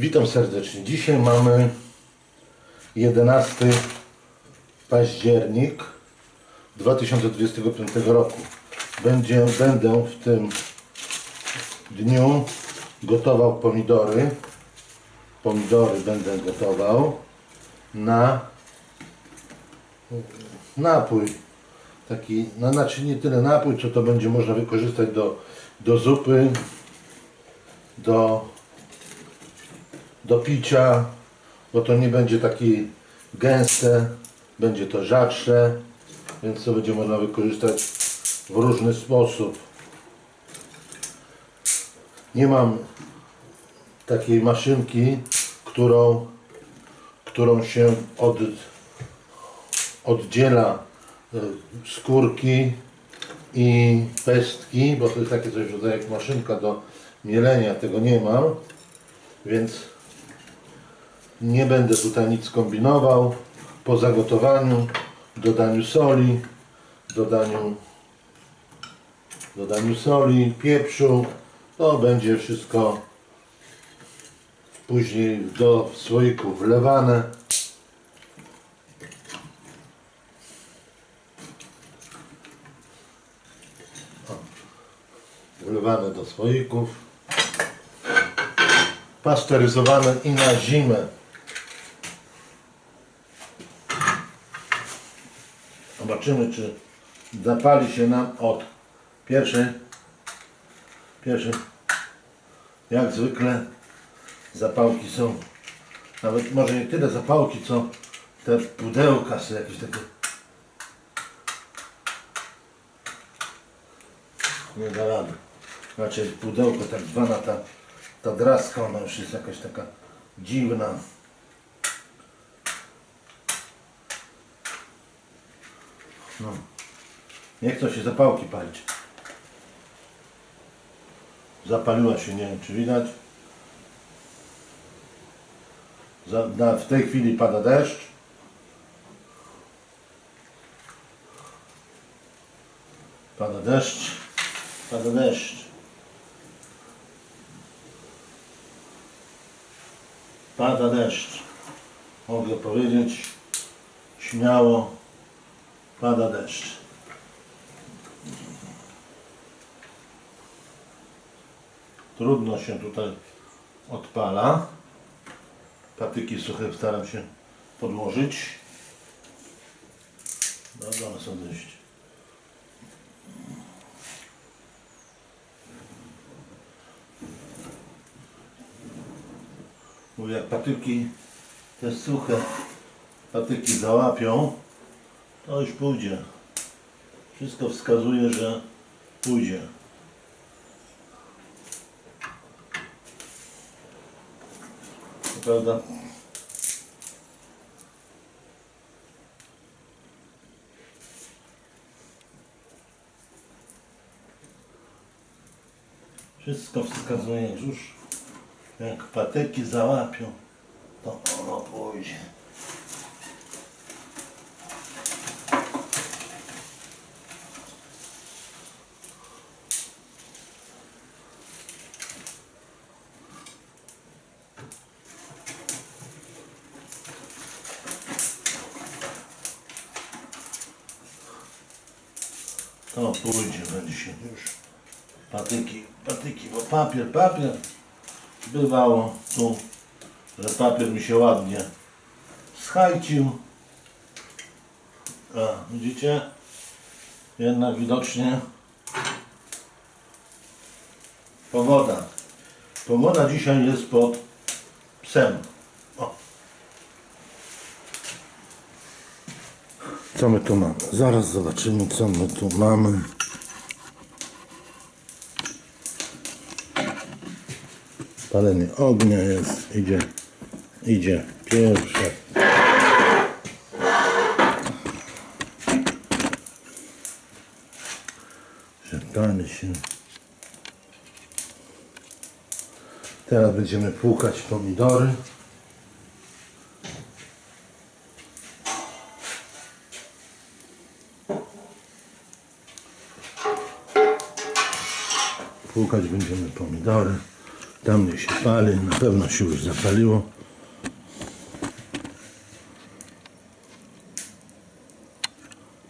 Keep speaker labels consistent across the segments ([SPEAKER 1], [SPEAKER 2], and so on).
[SPEAKER 1] Witam serdecznie. Dzisiaj mamy 11 październik 2025 roku. Będzie, będę w tym dniu gotował pomidory. Pomidory będę gotował na napój. Taki, no znaczy nie tyle napój, co to będzie można wykorzystać do, do zupy, do do picia, bo to nie będzie takie gęste, będzie to rzadsze, więc to będzie można wykorzystać w różny sposób. Nie mam takiej maszynki, którą, którą się od, oddziela e, skórki i pestki, bo to jest takie coś rodzaju jak maszynka do mielenia, tego nie mam, więc nie będę tutaj nic kombinował. Po zagotowaniu, dodaniu soli, dodaniu, dodaniu soli, pieprzu, to będzie wszystko później do słoików wlewane. Wlewane do słoików. Pasteryzowane i na zimę. Zobaczymy, czy zapali się nam od pierwszej. Pierwszy. Jak zwykle zapałki są. Nawet może nie tyle zapałki, co te pudełka są jakieś takie. Nie da rady. Znaczy pudełko tak zwana ta, ta draska, ona już jest jakaś taka dziwna. No. Nie chcą się zapałki palić. Zapaliła się, nie wiem czy widać. Za, na, w tej chwili pada deszcz. Pada deszcz. Pada deszcz. Pada deszcz. Mogę powiedzieć śmiało pada deszcz. Trudno się tutaj odpala. Patyki suche staram się podłożyć. Dobra, one są dość. Mówię, jak patyki te suche patyki załapią, to już pójdzie. Wszystko wskazuje, że pójdzie. Prawda? Wszystko wskazuje, że już jak patyki załapią, to ono pójdzie. To pójdzie, będzie się już patyki, patyki, bo papier, papier bywało tu, że papier mi się ładnie schajcił. A, widzicie? Jednak widocznie pogoda. Pogoda dzisiaj jest pod psem. Co my tu mamy? Zaraz zobaczymy, co my tu mamy. Palenie ognia jest, idzie, idzie pierwsze. Szeptamy się. Teraz będziemy płukać pomidory. Płukać będziemy pomidory. Tam nie się pali, na pewno się już zapaliło.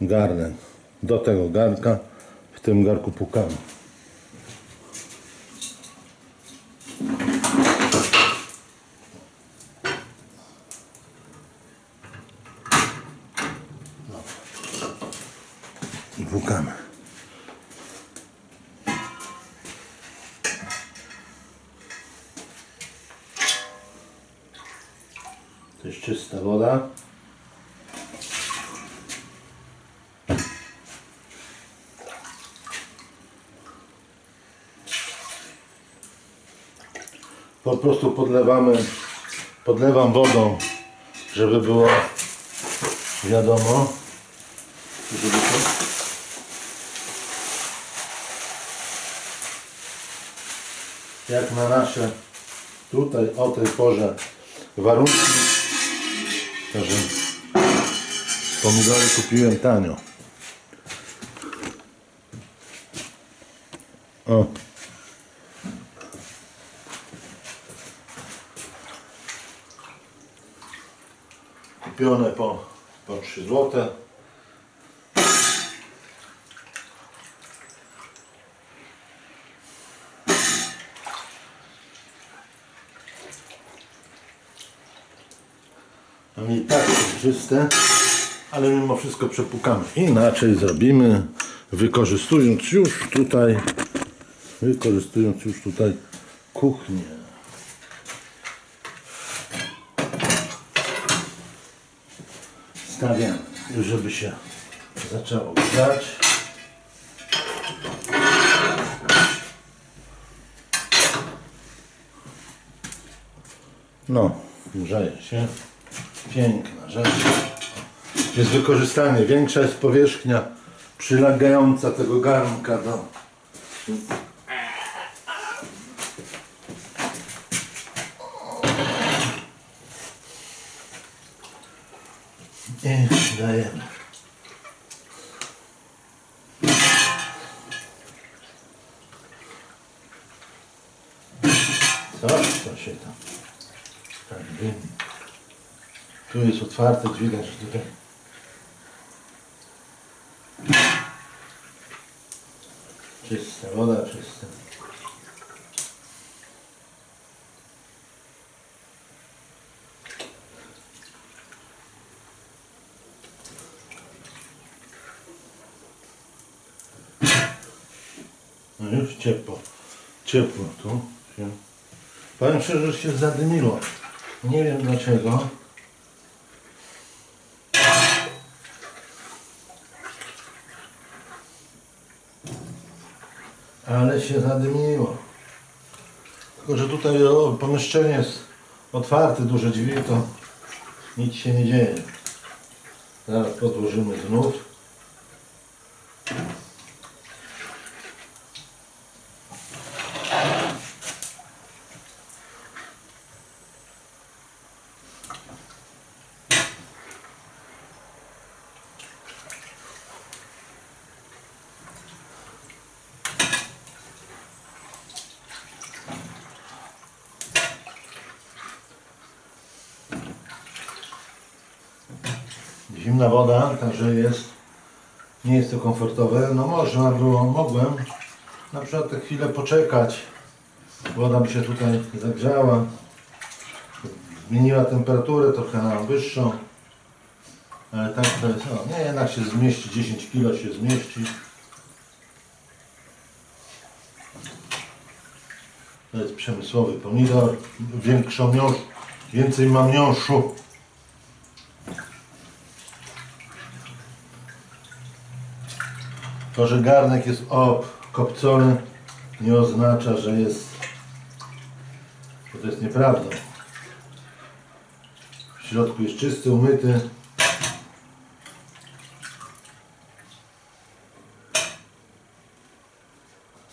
[SPEAKER 1] Garnek. Do tego garnka w tym garku pukamy. I pukamy. To jest czysta woda. Po prostu podlewamy, podlewam wodą, żeby było wiadomo, żeby to, jak na nasze tutaj o tej porze warunki. Także pomidory kupiłem tanio. O. Kupione po, po 3 złote. No i tak czyste, ale mimo wszystko przepukamy. Inaczej zrobimy, wykorzystując już tutaj, wykorzystując już tutaj kuchnię. Stawiam, żeby się zaczęło grzać. No, grzeje się. Piękna rzecz. Jest wykorzystanie. Większa jest powierzchnia przylegająca tego garnka do... Dajemy. Coś to się tam tak dymi. Tu jest otwarte, dźwigać tutaj. No już ciepło. Ciepło tu. Powiem szczerze, że się zadymiło. Nie wiem dlaczego. Ale się zadymiło. Tylko, że tutaj pomieszczenie jest otwarte, duże drzwi, to nic się nie dzieje. Zaraz podłożymy znów. Zimna woda, także jest, nie jest to komfortowe. No można było, mogłem na przykład tę chwilę poczekać. Woda mi się tutaj zagrzała. Zmieniła temperaturę trochę na wyższą. Ale tak to jest, o, nie jednak się zmieści, 10 kg się zmieści. To jest przemysłowy pomidor, większą miąższ, więcej ma miąższu. To, że garnek jest obkopcony nie oznacza, że jest że to jest nieprawdą. W środku jest czysty, umyty.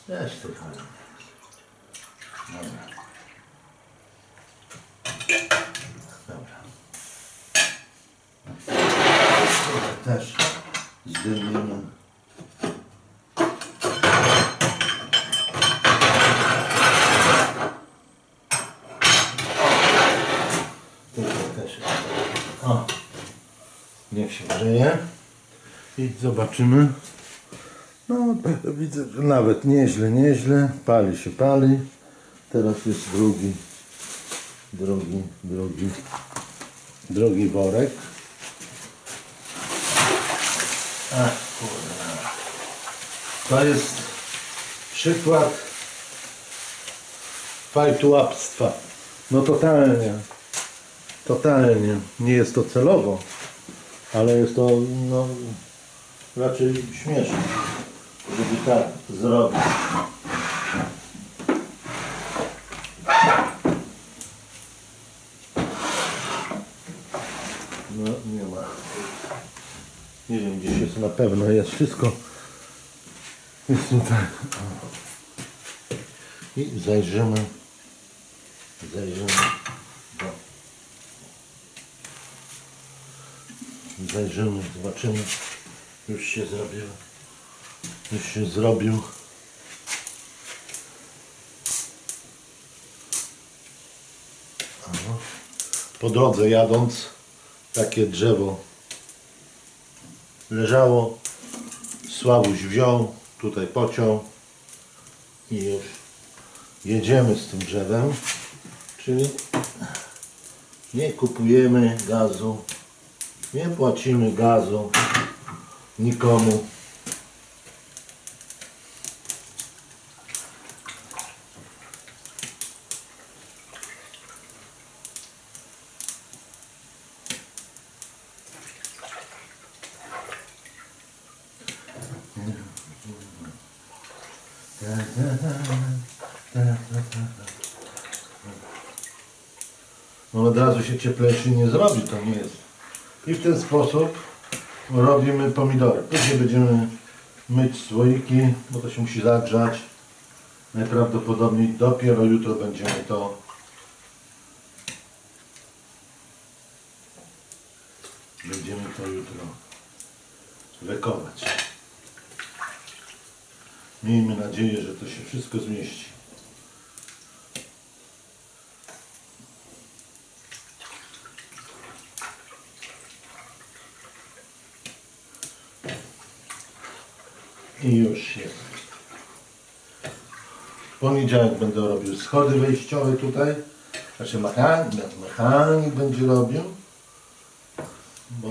[SPEAKER 1] Też to fajnie. Dobra. Dobra. Też zdejmiemy. Grzeje. I zobaczymy. No, widzę, że nawet nieźle, nieźle. Pali się, pali. Teraz jest drugi, drugi, drugi, drugi worek. Ach, kurwa. To jest przykład fajtułapstwa. No totalnie. Totalnie. Nie jest to celowo, ale jest to no, raczej śmieszne, żeby tak zrobić. No nie ma. Nie wiem, gdzieś jest na pewno, jest wszystko. Jest tutaj. I zajrzymy. Zajrzymy Zajrzymy, zobaczymy. Już się zrobił. Już się zrobił. Aha. Po drodze jadąc takie drzewo leżało. Sławuś wziął, tutaj pociął i już jedziemy z tym drzewem. Czyli nie kupujemy gazu, nie płacimy gazu nikomu. No od razu się cieplejszy nie zrobi, to nie jest. I w ten sposób robimy pomidory. Później będziemy myć słoiki, bo to się musi zagrzać. Najprawdopodobniej dopiero jutro będziemy to będziemy to jutro wekować. Miejmy nadzieję, że to się wszystko zmieści. I już jest. W poniedziałek będę robił schody wejściowe tutaj. Znaczy mechanik, mechanik będzie robił. Bo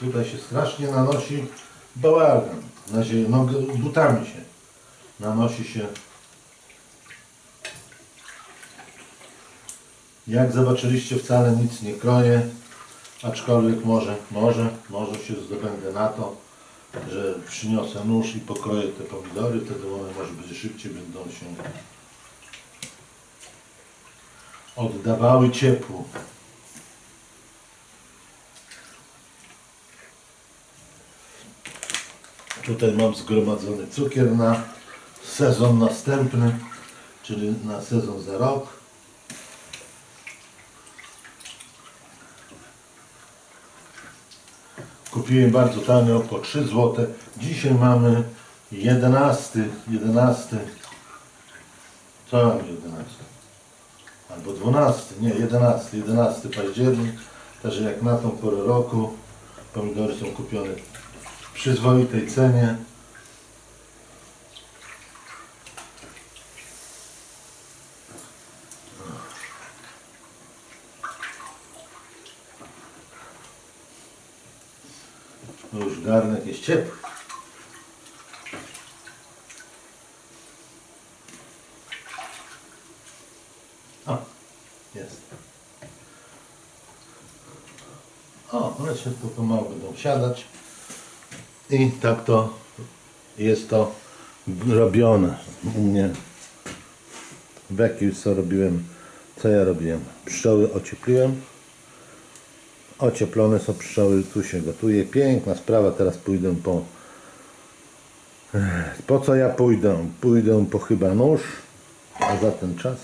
[SPEAKER 1] tutaj się strasznie nanosi bałagan. Na zie- no, butami się nanosi się. Jak zobaczyliście wcale nic nie kroję. Aczkolwiek może, może, może się zdobędę na to, że przyniosę nóż i pokroję te pomidory, wtedy one może być szybciej będą się oddawały ciepło. Tutaj mam zgromadzony cukier na sezon następny, czyli na sezon za rok. Kupiłem bardzo tanio, po 3 zł. Dzisiaj mamy 11, 11. Co mam 11? Albo 12, nie 11, 11 październik. Także jak na tą porę roku pomidory są kupione w przyzwoitej cenie. No już garnek jest ciepły. O, jest. O, one tu pomału będą siadać. I tak to jest to robione u mnie. W jakim co robiłem, co ja robiłem? Pszczoły ociepliłem. Ocieplone są pszczoły, tu się gotuje. Piękna sprawa, teraz pójdę po... Po co ja pójdę? Pójdę po chyba nóż, a za ten czas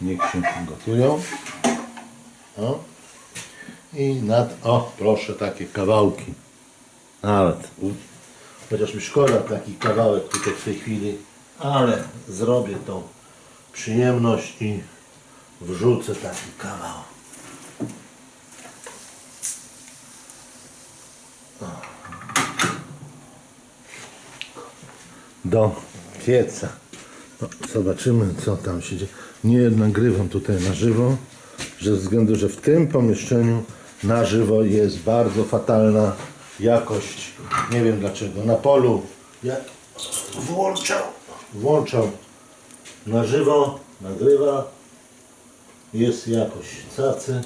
[SPEAKER 1] niech się gotują. O. I nad... O, proszę, takie kawałki. Nawet. Chociaż mi szkoda taki kawałek tutaj w tej chwili, ale zrobię tą przyjemność i wrzucę taki kawał. Do pieca. No, zobaczymy co tam się dzieje. Nie nagrywam tutaj na żywo, ze względu, że w tym pomieszczeniu na żywo jest bardzo fatalna jakość. Nie wiem dlaczego. Na polu ja włączał, włączał na żywo, nagrywa. Jest jakość cacy,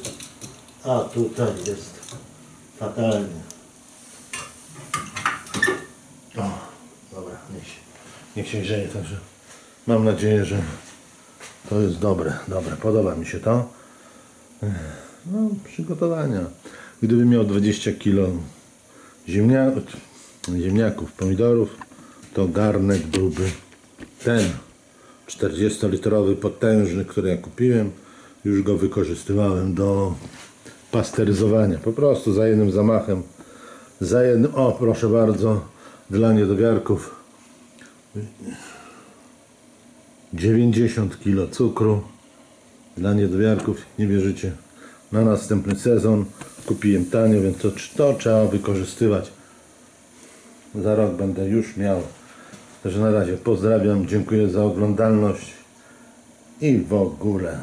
[SPEAKER 1] a tutaj jest fatalnie. O, dobra, niech się, niech się grzeje, także mam nadzieję, że to jest dobre, dobre, podoba mi się to. No, przygotowania. Gdybym miał 20 kg ziemnia, ziemniaków, pomidorów, to garnek byłby ten 40-litrowy potężny, który ja kupiłem. Już go wykorzystywałem do pasteryzowania. Po prostu za jednym zamachem, za jednym, o proszę bardzo, dla niedowiarków 90 kg cukru dla niedowiarków, nie wierzycie. Na następny sezon kupiłem tanio, więc to, to trzeba wykorzystywać. Za rok będę już miał. Także na razie pozdrawiam, dziękuję za oglądalność i w ogóle.